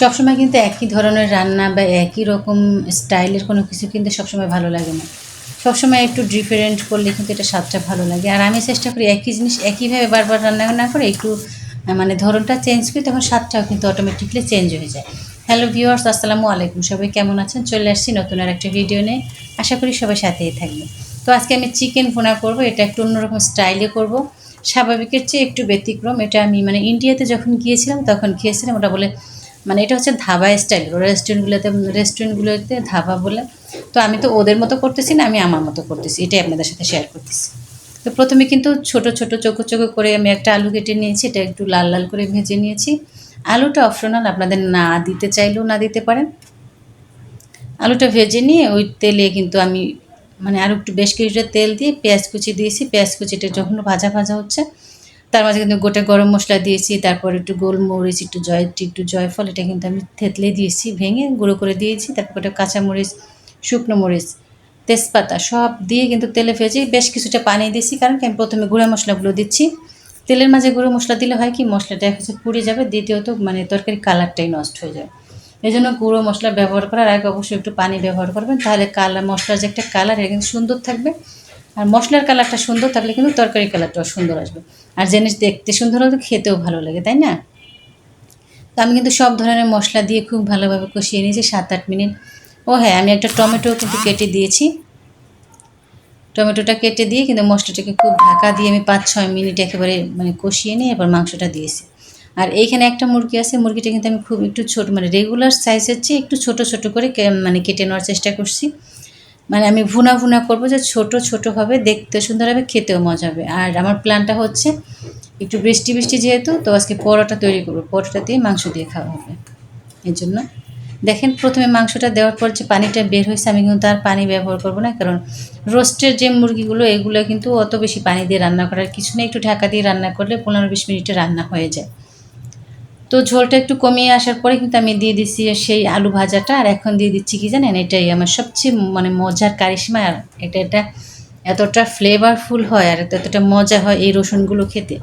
সবসময় কিন্তু একই ধরনের রান্না বা একই রকম স্টাইলের কোনো কিছু কিন্তু সবসময় ভালো লাগে না। সবসময় একটু ডিফারেন্ট করলে কিন্তু এটা স্বাদটা ভালো লাগে। আর আমি চেষ্টা করি একই জিনিস একইভাবে বারবার রান্না না করে একটু মানে ধরনটা চেঞ্জ করি তখন স্বাদটাও কিন্তু অটোমেটিকলি চেঞ্জ হয়ে যায়। হ্যালো ভিউয়ার্স আসসালামু আলাইকুম। সবাই কেমন আছেন? চলে আসছি নতুন আর একটা ভিডিও নিয়ে। আশা করি সবাই সাথেই থাকবে তো আজকে আমি চিকেন ভুনা করব। এটা একটু অন্যরকম স্টাইলে করব। স্বাভাবিকের চেয়ে একটু ব্যতিক্রম। এটা আমি মানে ইন্ডিয়াতে যখন গিয়েছিলাম, তখন খেয়েছিলাম। ওটা বলে মানে এটা হচ্ছে ধাবা স্টাইল রেস্টুরেন্টগুলোতে রেস্টুরেন্টগুলোতে ধাবা বলে। তো আমি তো ওদের মতো করতেছি না, আমি আমার মতো করতেছি, এটাই আপনাদের সাথে শেয়ার করতেছি। তো প্রথমে কিন্তু ছোট ছোট, চোখো চোখো করে আমি একটা আলু কেটে নিয়েছি, এটা একটু লাল লাল করে ভেজে নিয়েছি। আলুটা অপশনাল, আপনাদের না দিতে চাইলেও না দিতে পারেন। আলুটা ভেজে নিয়ে ওই তেলে কিন্তু আমি মানে আরও একটু বেশ কিছুটা তেল দিয়ে পেঁয়াজ কুচি দিয়েছি। পেঁয়াজ কুচিটা যখন ভাজা ভাজা হচ্ছে তার মাঝে কিন্তু গোটা গরম মশলা দিয়েছি, তারপর একটু গোলমরিচ, একটু জয়, একটু জয়ফল, এটা কিন্তু আমি থেতলে দিয়েছি, ভেঙে গুঁড়ো করে দিয়েছি, তারপর একটা কাঁচামরিচ শুকনো মরিচ, তেজপাতা সব দিয়ে কিন্তু তেলে ভেজে বেশ কিছুটা পানি দিয়েছি, কারণ কি আমি প্রথমে গুঁড়া মশলাগুলো দিচ্ছি। তেলের মাঝে গুঁড়ো মশলা দিলে হয় কি, মশলাটা হচ্ছে পুড়ে যাবে, দ্বিতীয়ত মানে তরকারি কালারটাই নষ্ট হয়ে যাবে এই জন্য গুঁড়ো মশলা ব্যবহার করার আগে অবশ্যই একটু পানি ব্যবহার করবেন, তাহলে কালার মশলার যে একটা কালার, এটা কিন্তু সুন্দর থাকবে। আর মশলার কালারটা সুন্দর থাকলে কিন্তু তরকারি কালারটাও সুন্দর আসবে। আর জিনিস দেখতে সুন্দর হলে খেতেও ভালো লাগে, তাই না? তো আমি কিন্তু সব ধরনের মশলা দিয়ে খুব ভালোভাবে কষিয়ে নিয়েছি সাত আট মিনিট। ও হ্যাঁ আমি একটা টমেটো কিন্তু কেটে দিয়েছি। টমেটোটা কেটে দিয়ে কিন্তু মশলাটাকে খুব ঢাকা দিয়ে আমি পাঁচ ছয় মিনিট একেবারে মানে কষিয়ে নিয়ে এবার মাংসটা দিয়েছি। আর এইখানে একটা মুরগি আছে, মুরগিটা কিন্তু আমি খুব একটু ছোট মানে রেগুলার সাইজের চেয়ে একটু ছোট ছোট করে মানে কেটে নেওয়ার চেষ্টা করছি। মানে আমি ভুনা ভুনা করব যে ছোট ছোট হবে, দেখতে সুন্দর হবে, খেতেও মজা হবে। আর আমার প্ল্যানটা হচ্ছে একটু বৃষ্টি বৃষ্টি যেহেতু, তো আজকে পরোটা তৈরি করব। পরোটা দিয়ে মাংস দিয়ে খাওয়া হবে। এর জন্য দেখেন প্রথমে মাংসটা দেওয়ার পর যে পানিটা বের হয়েছে, আমি কিন্তু তার পানি ব্যবহার করব না, কারণ রোস্টের যে মুরগিগুলো, এগুলো কিন্তু অত বেশি পানি দিয়ে রান্না করার কিছু নেই। একটু ঢাকা দিয়ে রান্না করলে পনেরো বিশ মিনিটে রান্না হয়ে যায়। তো ঝোলটা একটু কমিয়ে আসার পরে কিন্তু আমি দিয়ে দিচ্ছি সেই আলু ভাজাটা, আর এখন দিয়ে দিচ্ছি কি জানেন? এটাই আমার সবচেয়ে মানে মজার কারিশমা, আর এটা এটা এতটা ফ্লেভারফুল হয়, আর এতটা মজা হয় এই রসুনগুলো খেতে।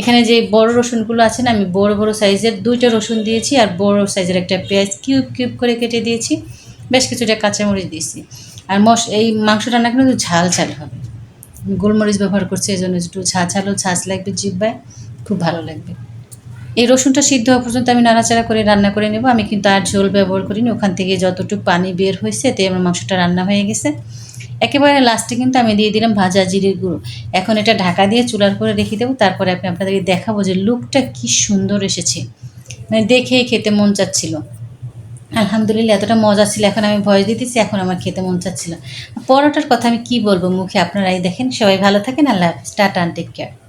এখানে যে বড় রসুনগুলো আছে না, আমি বড় বড় সাইজের দুইটা রসুন দিয়েছি, আর বড় সাইজের একটা পেঁয়াজ কিউব কিউব করে কেটে দিয়েছি। বেশ কিছুটা কাঁচামরিচ দিয়েছি। আর মশ এই মাংস রান্না কিন্তু ঝাল ঝাল হবে। গোলমরিচ ব্যবহার করছি এই জন্য একটু ঝাঁঝ ঝালও ঝাঁঝ লাগবে জিব্বায়। খুব ভালো লাগবে। এই রসুনটা সিদ্ধ হওয়া পর্যন্ত আমি নাড়াচাড়া করে রান্না করে নেব। আমি কিন্তু আর ঝোল ব্যবহার করিনি, ওখান থেকে যতটুকু পানি বের হয়েছে এতে আমার মাংসটা রান্না হয়ে গেছে। একেবারে লাস্টে কিন্তু আমি দিয়ে দিলাম ভাজা জিরের গুঁড়ো। এখন এটা ঢাকা দিয়ে চুলার করে রেখে দেবো, তারপরে আপনি আপনাদেরকে দেখাবো যে লুকটা কি সুন্দর এসেছে। মানে দেখেই খেতে মন চাচ্ছিল। আলহামদুলিল্লাহ, এতটা মজা ছিল, এখন আমি ভয়েস দিতেছি, এখন আমার খেতে মন চাচ্ছিল পরোটার কথা আমি কি বলব মুখে, আপনারাই দেখেন। সবাই ভালো থাকেন, আল্লাহ হাফিজ, টাটা টেক কেয়ার